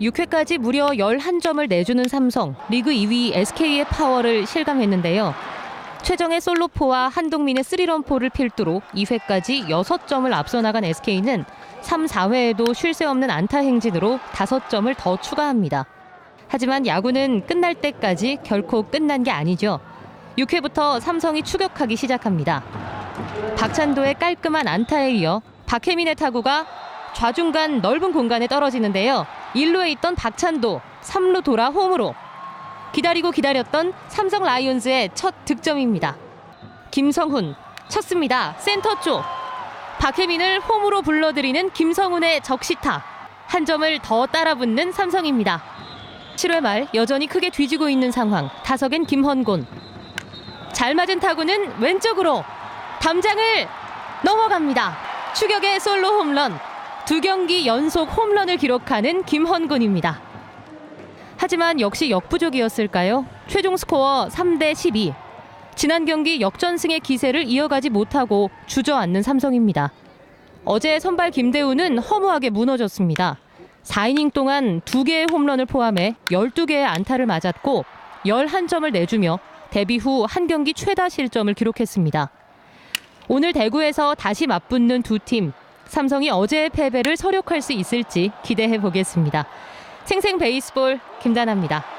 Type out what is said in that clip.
6회까지 무려 11점을 내주는 삼성, 리그 2위 SK의 파워를 실감했는데요. 최정의 솔로포와 한동민의 스리런포를 필두로 2회까지 6점을 앞서 나간 SK는 3, 4회에도 쉴 새 없는 안타 행진으로 5점을 더 추가합니다. 하지만 야구는 끝날 때까지 결코 끝난 게 아니죠. 6회부터 삼성이 추격하기 시작합니다. 박찬도의 깔끔한 안타에 이어 박혜민의 타구가 좌중간 넓은 공간에 떨어지는데요. 1루에 있던 박찬도 3루 돌아 홈으로 기다리고 기다렸던 삼성 라이온즈의 첫 득점입니다. 김성훈 쳤습니다. 센터 쪽 박혜민을 홈으로 불러들이는 김성훈의 적시타 한 점을 더 따라붙는 삼성입니다. 7회 말 여전히 크게 뒤지고 있는 상황 타석엔 김헌곤 잘 맞은 타구는 왼쪽으로 담장을 넘어갑니다. 추격의 솔로 홈런 두 경기 연속 홈런을 기록하는 김헌곤입니다. 하지만 역시 역부족이었을까요? 최종 스코어 3대 12. 지난 경기 역전승의 기세를 이어가지 못하고 주저앉는 삼성입니다. 어제 선발 김대우는 허무하게 무너졌습니다. 4이닝 동안 2개의 홈런을 포함해 12개의 안타를 맞았고 11점을 내주며 데뷔 후 한 경기 최다 실점을 기록했습니다. 오늘 대구에서 다시 맞붙는 두 팀. 삼성이 어제의 패배를 서력할 수 있을지 기대해 보겠습니다. 생생 베이스볼 김단아입니다.